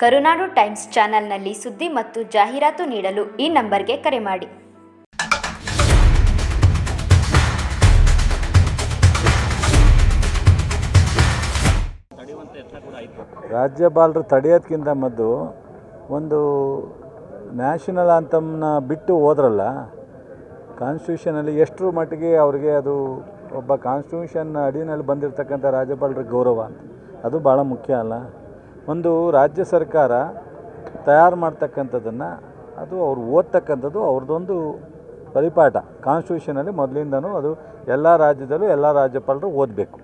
ಕರುನಾಡು times ಚಾನೆಲ್ನಲ್ಲಿ ಸುದ್ದಿ ಮತ್ತು ಜಾಹೀರಾತು ನೀಡಲು ಈ ನಂಬರ್ಗೆ ಕರೆ ಮಾಡಿ. ರಾಜ್ಯಪಾಲರು ತಡೆಯೋದ್ಕಿಂತ ಮದ್ದು ಒಂದು ನ್ಯಾಷನಲ್ ಆಂಥಮ್ನ ಬಿಟ್ಟು ಹೋದ್ರಲ್ಲ, ಕಾನ್ಸ್ಟಿಟ್ಯೂಷನಲ್ಲಿ ಎಷ್ಟರ ಮಟ್ಟಿಗೆ ಅವ್ರಿಗೆ ಅದು ಒಬ್ಬ ಕಾನ್ಸ್ಟಿಟ್ಯೂಷನ್ ಅಡಿನಲ್ಲಿ ಬಂದಿರತಕ್ಕಂಥ ರಾಜ್ಯಪಾಲರ ಗೌರವ ಅದು ಭಾಳ ಮುಖ್ಯ ಅಲ್ಲ. ಒಂದು ರಾಜ್ಯ ಸರ್ಕಾರ ತಯಾರು ಮಾಡ್ತಕ್ಕಂಥದ್ದನ್ನು ಅದು ಅವ್ರು ಓದ್ತಕ್ಕಂಥದ್ದು ಅವ್ರದ್ದೊಂದು ಪರಿಪಾಠ. ಕಾನ್ಸ್ಟಿಟ್ಯೂಷನಲ್ಲಿ ಮೊದಲಿಂದನೂ ಅದು ಎಲ್ಲ ರಾಜ್ಯದಲ್ಲೂ ಎಲ್ಲ ರಾಜ್ಯಪಾಲರು ಓದಬೇಕು.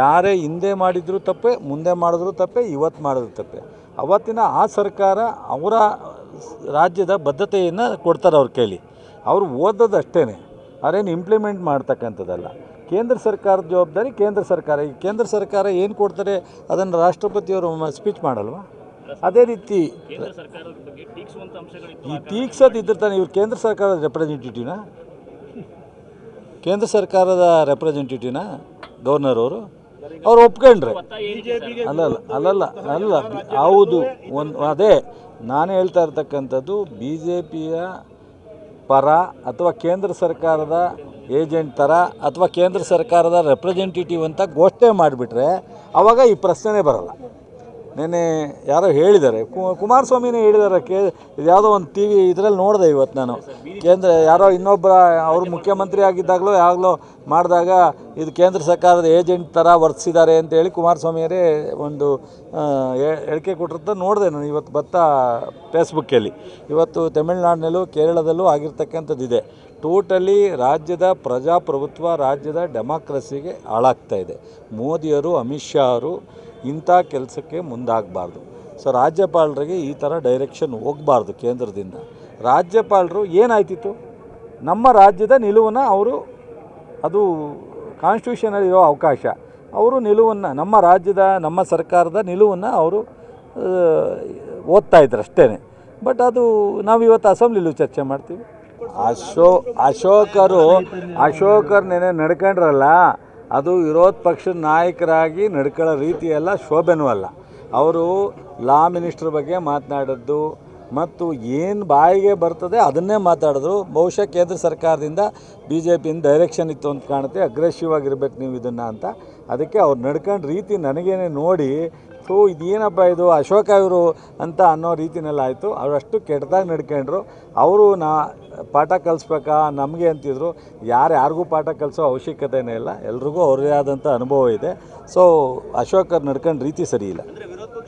ಯಾರೇ ಹಿಂದೆ ಮಾಡಿದರೂ ತಪ್ಪೆ, ಮುಂದೆ ಮಾಡಿದ್ರೂ ತಪ್ಪೆ, ಇವತ್ತು ಮಾಡಿದ್ರು ತಪ್ಪೆ. ಅವತ್ತಿನ ಆ ಸರ್ಕಾರ ಅವರ ರಾಜ್ಯದ ಬದ್ಧತೆಯನ್ನು ಕೊಡ್ತಾರೆ ಅವ್ರ ಕೈಲಿ ಅವರು ಓದೋದು ಅಷ್ಟೇ ಅವ್ರೇನು ಇಂಪ್ಲಿಮೆಂಟ್ ಮಾಡ್ತಕ್ಕಂಥದ್ದಲ್ಲ. ಕೇಂದ್ರ ಸರ್ಕಾರದ ಜವಾಬ್ದಾರಿ ಕೇಂದ್ರ ಸರ್ಕಾರ. ಈ ಕೇಂದ್ರ ಸರ್ಕಾರ ಏನು ಕೊಡ್ತಾರೆ ಅದನ್ನು ರಾಷ್ಟ್ರಪತಿಯವರು ಸ್ಪೀಚ್ ಮಾಡಲ್ವಾ? ಅದೇ ರೀತಿ ಈ ಟೀಕ್ಸೋದು ಇದ್ರೆ ತಾನೆ ಇವ್ರು ಕೇಂದ್ರ ಸರ್ಕಾರದ ರೆಪ್ರೆಸೆಂಟೇಟಿವ್ನ ಕೇಂದ್ರ ಸರ್ಕಾರದ ರೆಪ್ರೆಸೆಂಟೇಟಿವ್ನ ಗವರ್ನರ್ ಅವರು? ಅವ್ರು ಒಪ್ಕೊಂಡ್ರೆ. ಅಲ್ಲಲ್ಲ ಅಲ್ಲಲ್ಲ ಅಲ್ಲ ಹೌದು ಒಂದು ಅದೇ ನಾನು ಹೇಳ್ತಾ ಇರ್ತಕ್ಕಂಥದ್ದು ಬಿ ಜೆ ಪಿಯ ಪರ ಅಥವಾ ಕೇಂದ್ರ ಸರ್ಕಾರದ ಏಜೆಂಟ್ ಥರ ಅಥವಾ ಕೇಂದ್ರ ಸರ್ಕಾರದ ರೆಪ್ರೆಸೆಂಟೇಟಿವ್ ಅಂತ ಘೋಷಣೆ ಮಾಡಿಬಿಟ್ರೆ ಆವಾಗ ಈ ಪ್ರಶ್ನೆನೇ ಬರಲ್ಲ. ನೆನ್ನೆ ಯಾರೋ ಹೇಳಿದ್ದಾರೆ. ಕುಮಾರಸ್ವಾಮಿನೇ ಹೇಳಿದ್ದಾರೆ, ಕೇ ಯಾವುದೋ ಒಂದು ಟಿ ವಿ ಇದರಲ್ಲಿ ನೋಡಿದೆ ಇವತ್ತು ನಾನು. ಕೇಂದ್ರ ಯಾರೋ ಇನ್ನೊಬ್ಬರ ಅವರು ಮುಖ್ಯಮಂತ್ರಿ ಆಗಿದ್ದಾಗಲೂ ಯಾವಾಗಲೂ ಮಾಡಿದಾಗ ಇದು ಕೇಂದ್ರ ಸರ್ಕಾರದ ಏಜೆಂಟ್ ಥರ ವರ್ತಿಸಿದ್ದಾರೆ ಅಂತೇಳಿ ಕುಮಾರಸ್ವಾಮಿಯರೇ ಒಂದು ಹೇಳಿಕೆ ಕೊಟ್ಟಿರ್ತ ನೋಡಿದೆ ನಾನು ಇವತ್ತು ಭತ್ತ ಫೇಸ್ಬುಕ್ಕಲ್ಲಿ. ಇವತ್ತು ತಮಿಳ್ನಾಡಿನಲ್ಲೂ, ಕೇರಳದಲ್ಲೂ ಆಗಿರ್ತಕ್ಕಂಥದ್ದಿದೆ. ಟೋಟಲಿ ರಾಜ್ಯದ ಪ್ರಜಾಪ್ರಭುತ್ವ, ರಾಜ್ಯದ ಡೆಮಾಕ್ರಸಿಗೆ ಹಾಳಾಗ್ತಾ ಇದೆ. ಮೋದಿಯವರು ಅಮಿತ್ ಶಾ ಅವರು ಇಂಥ ಕೆಲಸಕ್ಕೆ ಮುಂದಾಗಬಾರ್ದು. ಸೊ ರಾಜ್ಯಪಾಲರಿಗೆ ಈ ಥರ ಡೈರೆಕ್ಷನ್ ಹೋಗಬಾರ್ದು ಕೇಂದ್ರದಿಂದ. ರಾಜ್ಯಪಾಲರು ಏನಾಯ್ತಿತ್ತು? ನಮ್ಮ ರಾಜ್ಯದ ನಿಲುವನ್ನು ಅವರು, ಅದು ಕಾನ್ಸ್ಟಿಟ್ಯೂಷನಲ್ಲಿರೋ ಅವಕಾಶ. ಅವರು ನಿಲುವನ್ನು, ನಮ್ಮ ರಾಜ್ಯದ, ನಮ್ಮ ಸರ್ಕಾರದ ನಿಲುವನ್ನು ಅವರು ಓದ್ತಾ ಇದ್ರು ಅಷ್ಟೇ ಬಟ್ ಅದು ನಾವು ಇವತ್ತು ಅಸೆಂಬ್ಲಿಲೂ ಚರ್ಚೆ ಮಾಡ್ತೀವಿ. ಅಶೋ, ಅಶೋಕರು ಅಶೋಕರ್ ನೆನೆ ನಡ್ಕೊಂಡ್ರಲ್ಲ? ಅದು ವಿರೋಧ ಪಕ್ಷದ ನಾಯಕರಾಗಿ ನಡ್ಕೊಳ್ಳೋ ರೀತಿಯೆಲ್ಲ ಶೋಭೆನೂ ಅಲ್ಲ. ಅವರು ಲಾ ಮಿನಿಸ್ಟ್ರ್ ಬಗ್ಗೆ ಮಾತನಾಡಿದ್ದು ಮತ್ತು ಏನು ಬಾಯಿಗೆ ಬರ್ತದೆ ಅದನ್ನೇ ಮಾತಾಡಿದ್ರು. ಬಹುಶಃ ಕೇಂದ್ರ ಸರ್ಕಾರದಿಂದ ಬಿ ಜೆ ಪಿಯಿಂದ ಡೈರೆಕ್ಷನ್ ಇತ್ತು ಅಂತ ಕಾಣುತ್ತೆ. ಅಗ್ರೆಸಿವ್ ಆಗಿರ್ಬೇಕು ನೀವು ಇದನ್ನು ಅಂತ. ಅದಕ್ಕೆ ಅವ್ರು ನಡ್ಕೊಂಡು ರೀತಿ ನನಗೇನೆ ನೋಡಿ ಸೊ ಇದೇನಪ್ಪ ಇದು? ಅಶೋಕ ಇವರು ಅಂತ ಅನ್ನೋ ರೀತಿನೆಲ್ಲ ಆಯಿತು. ಅವರಷ್ಟು ಕೆಟ್ಟದಾಗಿ ನಡ್ಕೊಂಡ್ರು. ಅವರು ನಾ, ಪಾಠ ಕಲಿಸ್ಬೇಕಾ? ನಮಗೆ ಅಂತಿದ್ರು. ಯಾರು ಯಾರಿಗೂ ಪಾಠ ಕಲಿಸೋ ಅವಶ್ಯಕತೆನೇ ಇಲ್ಲ. ಎಲ್ರಿಗೂ ಅವ್ರದೇ ಆದಂಥ ಅನುಭವ ಇದೆ. ಸೊ ಅಶೋಕರ್ ನಡ್ಕೊಂಡು ರೀತಿ ಸರಿ ಇಲ್ಲ.